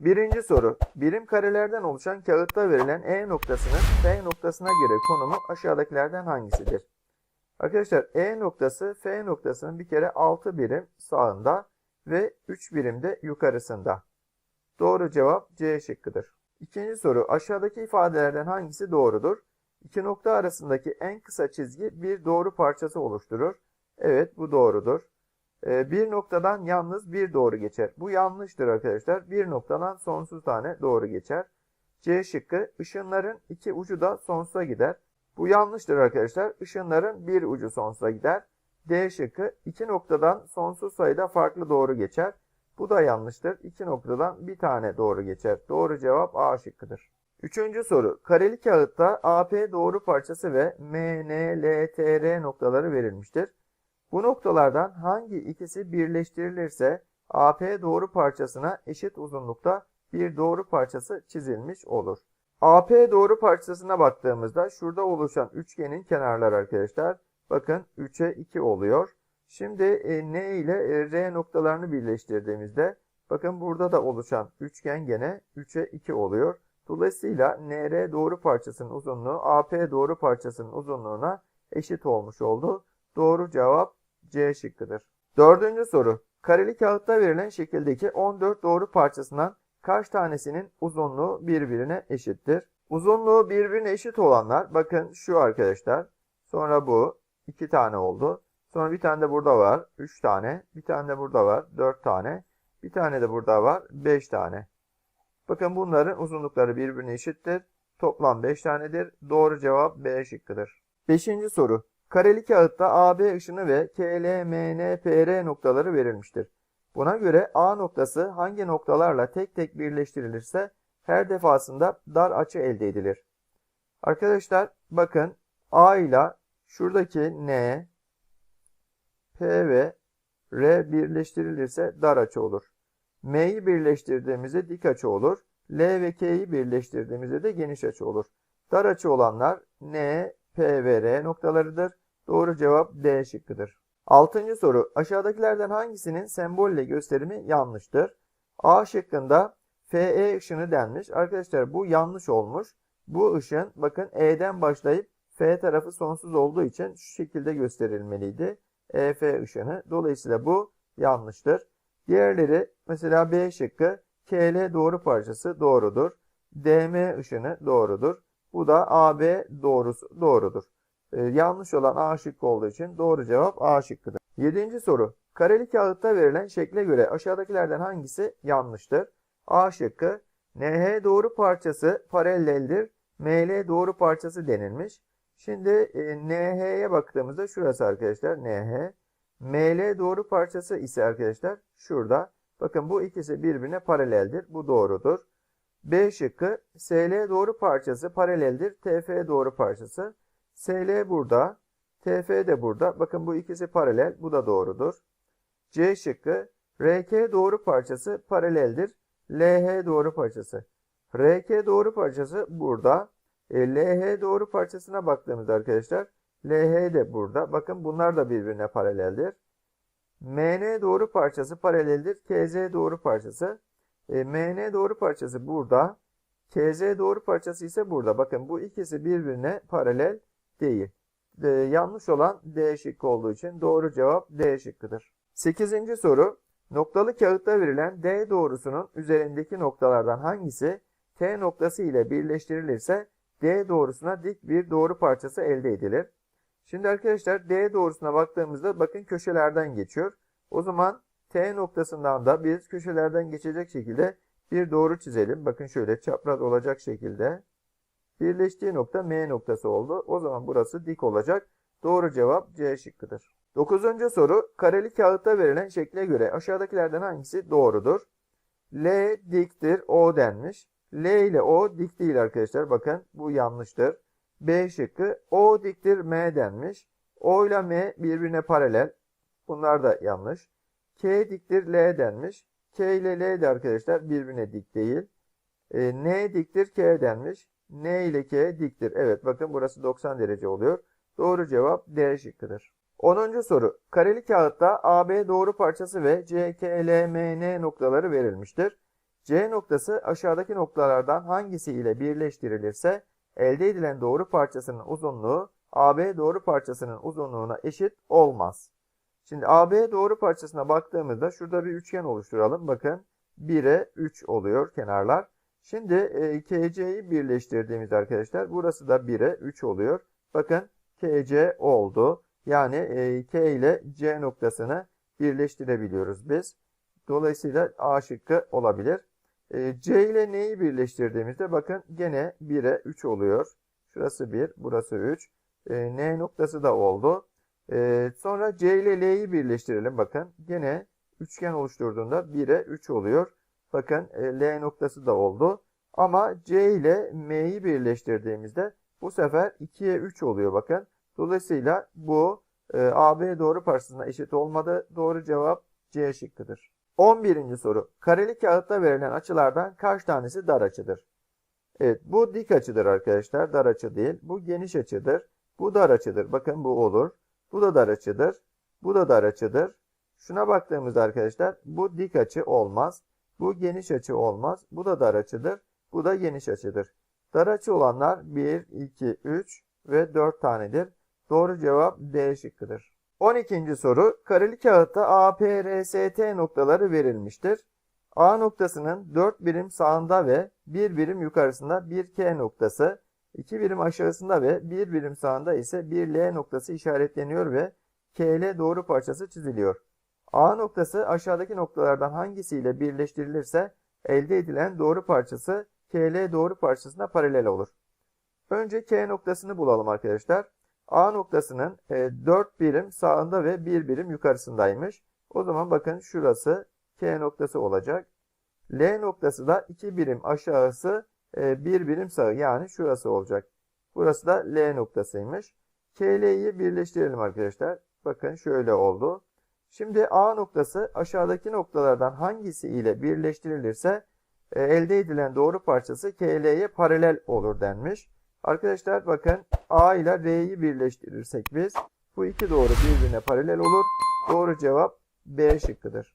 Birinci soru. Birim karelerden oluşan kağıtta verilen E noktasının F noktasına göre konumu aşağıdakilerden hangisidir? Arkadaşlar E noktası F noktasının bir kere 6 birim sağında ve 3 birim de yukarısında. Doğru cevap C şıkkıdır. İkinci soru. Aşağıdaki ifadelerden hangisi doğrudur? İki nokta arasındaki en kısa çizgi bir doğru parçası oluşturur. Evet bu doğrudur. Ee, bir noktadan yalnız bir doğru geçer. Bu yanlıştır arkadaşlar. Bir noktadan sonsuz tane doğru geçer. C şıkkı ışınların iki ucu da sonsuza gider. Bu yanlıştır arkadaşlar. Işınların bir ucu sonsuza gider. D şıkkı iki noktadan sonsuz sayıda farklı doğru geçer. Bu da yanlıştır. İki noktadan bir tane doğru geçer. Doğru cevap A şıkkıdır. Üçüncü soru. Kareli kağıtta AP doğru parçası ve MNLTR noktaları verilmiştir. Bu noktalardan hangi ikisi birleştirilirse AP doğru parçasına eşit uzunlukta bir doğru parçası çizilmiş olur. AP doğru parçasına baktığımızda şurada oluşan üçgenin kenarları arkadaşlar bakın 3'e 2 oluyor. Şimdi e, N ile e, R noktalarını birleştirdiğimizde bakın burada da oluşan üçgen gene 3'e 2 oluyor. Dolayısıyla NR doğru parçasının uzunluğu AP doğru parçasının uzunluğuna eşit olmuş oldu. Doğru cevap Şıkkıdır. Dördüncü soru. Kareli kağıtta verilen şekildeki 14 doğru parçasından kaç tanesinin uzunluğu birbirine eşittir? Uzunluğu birbirine eşit olanlar bakın şu arkadaşlar. Sonra bu 2 tane oldu. Sonra bir tane de burada var 3 tane. Bir tane de burada var 4 tane. Bir tane de burada var 5 tane. Bakın bunların uzunlukları birbirine eşittir. Toplam 5 tanedir. Doğru cevap B şıkkıdır. Beşinci soru. Kareli kağıtta AB ışını ve KLMNPR noktaları verilmiştir. Buna göre A noktası hangi noktalarla tek tek birleştirilirse her defasında dar açı elde edilir. Arkadaşlar bakın A ile şuradaki N, P ve R birleştirilirse dar açı olur. M'yi birleştirdiğimizde dik açı olur. L ve K'yi birleştirdiğimizde de geniş açı olur. Dar açı olanlar N, P ve R noktalarıdır. Doğru cevap D şıkkıdır. Altıncı soru. Aşağıdakilerden hangisinin sembolle gösterimi yanlıştır? A şıkkında FE ışını denmiş. Arkadaşlar bu yanlış olmuş. Bu ışın bakın E'den başlayıp F tarafı sonsuz olduğu için şu şekilde gösterilmeliydi. EF ışını. Dolayısıyla bu yanlıştır. Diğerleri mesela B şıkkı KL doğru parçası doğrudur. DM ışını doğrudur. Bu da AB doğrusu doğrudur. Ee, yanlış olan A şıkkı olduğu için doğru cevap A şıkkıdır. Yedinci soru. Kareli kağıtta verilen şekle göre aşağıdakilerden hangisi yanlıştır? A şıkkı NH doğru parçası paraleldir. ML doğru parçası denilmiş. Şimdi e, NH'ye baktığımızda şurası arkadaşlar NH. ML doğru parçası ise arkadaşlar şurada. Bakın bu ikisi birbirine paraleldir. Bu doğrudur. B şıkkı SL doğru parçası paraleldir. TF doğru parçası. SL burada. TF de burada. Bakın bu ikisi paralel. Bu da doğrudur. C şıkkı RK doğru parçası paraleldir. LH doğru parçası. RK doğru parçası burada. E, LH doğru parçasına baktığımızda arkadaşlar LH de burada. Bakın bunlar da birbirine paraleldir. MN doğru parçası paraleldir. KZ doğru parçası. E, MN doğru parçası burada. KZ doğru parçası ise burada. Bakın bu ikisi birbirine paralel değil. E, yanlış olan D şıkkı olduğu için doğru cevap D şıkkıdır. 8. soru. Noktalı kağıtta verilen D doğrusunun üzerindeki noktalardan hangisi T noktası ile birleştirilirse D doğrusuna dik bir doğru parçası elde edilir. Şimdi arkadaşlar D doğrusuna baktığımızda bakın köşelerden geçiyor. O zaman T noktasından da biz köşelerden geçecek şekilde bir doğru çizelim. Bakın şöyle çapraz olacak şekilde. Birleştiği nokta M noktası oldu. O zaman burası dik olacak. Doğru cevap C şıkkıdır. Dokuzuncu soru. Kareli kağıtta verilen şekle göre aşağıdakilerden hangisi doğrudur? L diktir O denmiş. L ile O dik değil arkadaşlar. Bakın bu yanlıştır. B şıkkı O diktir M denmiş. O ile M birbirine paralel. Bunlar da yanlış. K diktir L denmiş. K ile L de arkadaşlar birbirine dik değil. E, N diktir K denmiş. N ile K diktir. Evet bakın burası 90 derece oluyor. Doğru cevap D şıkkıdır. 10. soru. Kareli kağıtta AB doğru parçası ve CKLMN noktaları verilmiştir. C noktası aşağıdaki noktalardan hangisi ile birleştirilirse elde edilen doğru parçasının uzunluğu AB doğru parçasının uzunluğuna eşit olmaz. Şimdi AB doğru parçasına baktığımızda şurada bir üçgen oluşturalım. Bakın 1'e 3 oluyor kenarlar. Şimdi e, KC'yi birleştirdiğimizde arkadaşlar burası da 1'e 3 oluyor. Bakın KC oldu. Yani e, K ile C noktasını birleştirebiliyoruz biz. Dolayısıyla A şıkkı olabilir. E, C ile neyi birleştirdiğimizde bakın gene 1'e 3 oluyor. Şurası 1, burası 3. E, N noktası da oldu. E, sonra C ile L'yi birleştirelim. Bakın gene üçgen oluşturduğunda 1'e 3 oluyor. Bakın e, L noktası da oldu. Ama C ile M'yi birleştirdiğimizde bu sefer 2'ye 3 oluyor bakın. Dolayısıyla bu e, AB doğru parçasına eşit olmadı. Doğru cevap C şıkkıdır. 11. soru. Kareli kağıtta verilen açılardan kaç tanesi dar açıdır? Evet bu dik açıdır arkadaşlar. Dar açı değil. Bu geniş açıdır. Bu dar açıdır. Bakın bu olur. Bu da dar açıdır. Bu da dar açıdır. Şuna baktığımızda arkadaşlar bu dik açı olmaz. Bu geniş açı olmaz. Bu da dar açıdır. Bu da geniş açıdır. Dar açı olanlar 1, 2, 3 ve 4 tanedir. Doğru cevap D şıkkıdır. 12. soru. Kareli kağıtta A, P, R, S, T noktaları verilmiştir. A noktasının 4 birim sağında ve 1 birim yukarısında bir K noktası, 2 birim aşağısında ve 1 birim sağında ise bir L noktası işaretleniyor ve KL doğru parçası çiziliyor. A noktası aşağıdaki noktalardan hangisiyle birleştirilirse elde edilen doğru parçası KL doğru parçasına paralel olur. Önce K noktasını bulalım arkadaşlar. A noktasının 4 birim sağında ve 1 birim yukarısındaymış. O zaman bakın şurası K noktası olacak. L noktası da 2 birim aşağısı 1 birim sağı yani şurası olacak. Burası da L noktasıymış. KL'yi birleştirelim arkadaşlar. Bakın şöyle oldu. Şimdi A noktası aşağıdaki noktalardan hangisi ile birleştirilirse e, elde edilen doğru parçası KL'ye paralel olur denmiş. Arkadaşlar bakın A ile R'yi birleştirirsek biz bu iki doğru birbirine paralel olur. Doğru cevap B şıkkıdır.